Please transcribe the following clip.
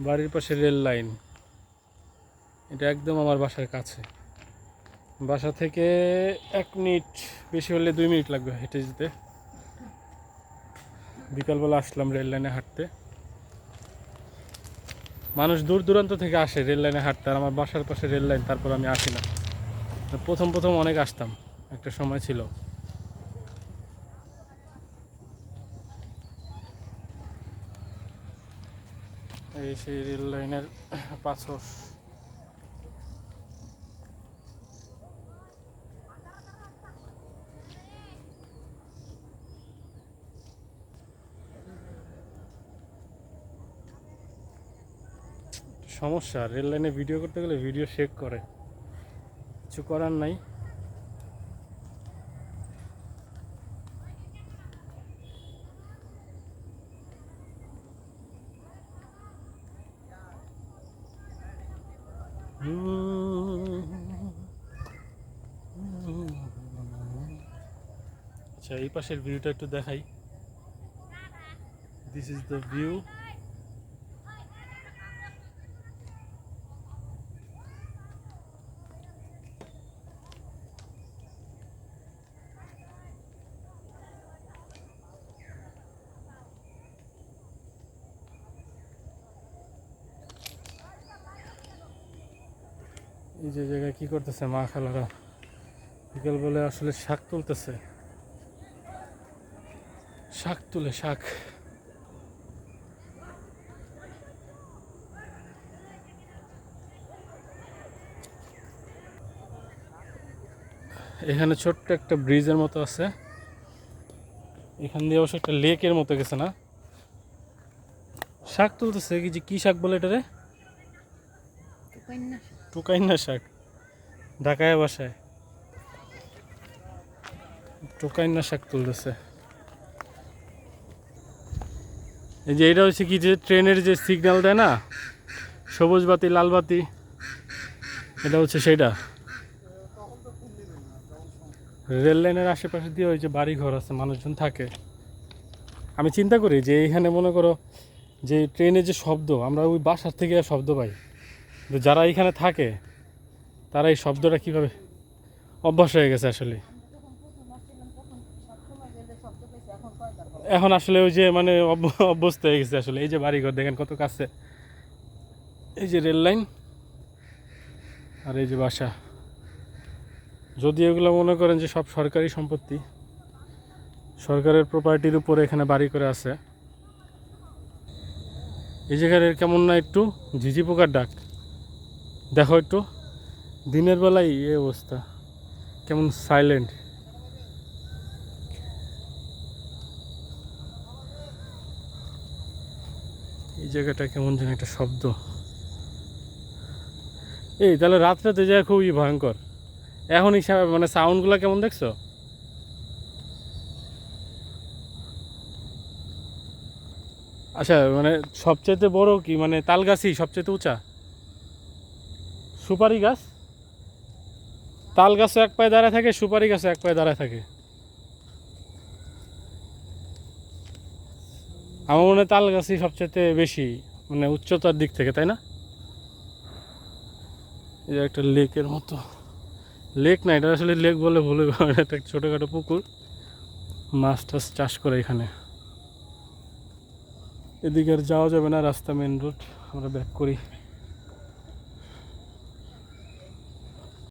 বাড়ির পাশে rail line. এটা একদম আমার বাসার কাছে। বাসা থেকে এক মিনিট, বেশি হলে দুই মিনিট লাগবে হেঁটে যেতে। বিকালবেলা আসলাম রেল লাইনে হাঁটতে। মানুষ দূর দূরান্ত থেকে আসে রেল লাইনে হাঁটতে, আর আমার বাসার পাশে রেল লাইন, তারপর আমি আসি না। প্রথম প্রথম অনেক আসতাম, একটা সময় ছিল। এই সেই রেল লাইনের পাথর সমস্যা, রেল লাইনে ভিডিও করতে গেলে ভিডিও শেক করে। কিছু করার নাই। আচ্ছা এই পাশের ভিউটা একটু দেখাই। দিস ইজ দ্য ভিউ এই যে জায়গায় কি করতেছে মা খালারা? বিকেল বলে আসলে শাক তুলতেছে। শাক তুলে, শাক। এখানে ছোট্ট একটা ব্রিজের মতো আছে। এখান দিয়ে অবশ্য একটা লেকের মতো গেছে না? শাক তুলতেছে কি যে কি শাক বলে এটা এটারে টুকাইনা শাক। ঢাকায় বাসায় টুকাইনা শাক তুলতেছে। এই যে এটা হচ্ছে কি যে ট্রেনের যে সিগন্যাল দেয় না? সবুজ বাতি, লাল বাতি, এটা হচ্ছে সেটা। রেল লাইনের আশেপাশে দিয়ে ওই যে বাড়ি ঘর আছে, মানুষজন থাকে। আমি চিন্তা করি যে এইখানে মনে করো যে ট্রেনের যে শব্দ, আমরা ওই বাসার থেকে শব্দ পাই। যারা এখানে থাকে, তারা এই শব্দটা কীভাবে অভ্যাস হয়ে গেছে আসলে? এখন আসলে ওই যে মানে অভ- অভ্যস্ত হয়ে গেছে আসলে। এই যে বাড়িঘর, দেখেন কত কাছে। এই যে রেল লাইন আর এই যে বাসা। যদি এগুলো মনে করেন যে সব সরকারি সম্পত্তি, সরকারের প্রপার্টির উপরে এখানে বাড়ি করে আছে। এই জায়গার কেমন না একটু ঝিঝি পোকার ডাক। দেখো একটু। দিনের বেলায় এই অবস্থা। কেমন সাইলেন্ট এই জায়গাটা কেমন যেন একটা শব্দ। এই তাহলে রাত্রেতে যায় খুবই ভয়ঙ্কর। এখন হিসাবে মানে সাউন্ডগুলো কেমন দেখছ? আচ্ছা মানে সবচেয়ে বড় কি? মানে তাল গাছই সবচেয়ে উঁচা? সুপারি গাছ। তাল গাছও এক পায়ে দাঁড়ায় থাকে, সুপারি গাছও এক পায়ে দাঁড়ায় থাকে। আমার মনে হয় তাল গাছই সবচেয়ে বেশি মানে উচ্চতার দিক থেকে, তাই না? এই একটা লেকের মতো। লেক না, এটা আসলে লেক বলে ভুলে একটা ছোটোখাটো পুকুর। মাছ টাছ চাষ করে এখানে। এদিকে আর যাওয়া যাবে না, রাস্তা মেন রোড আমরা ব্যাক করি।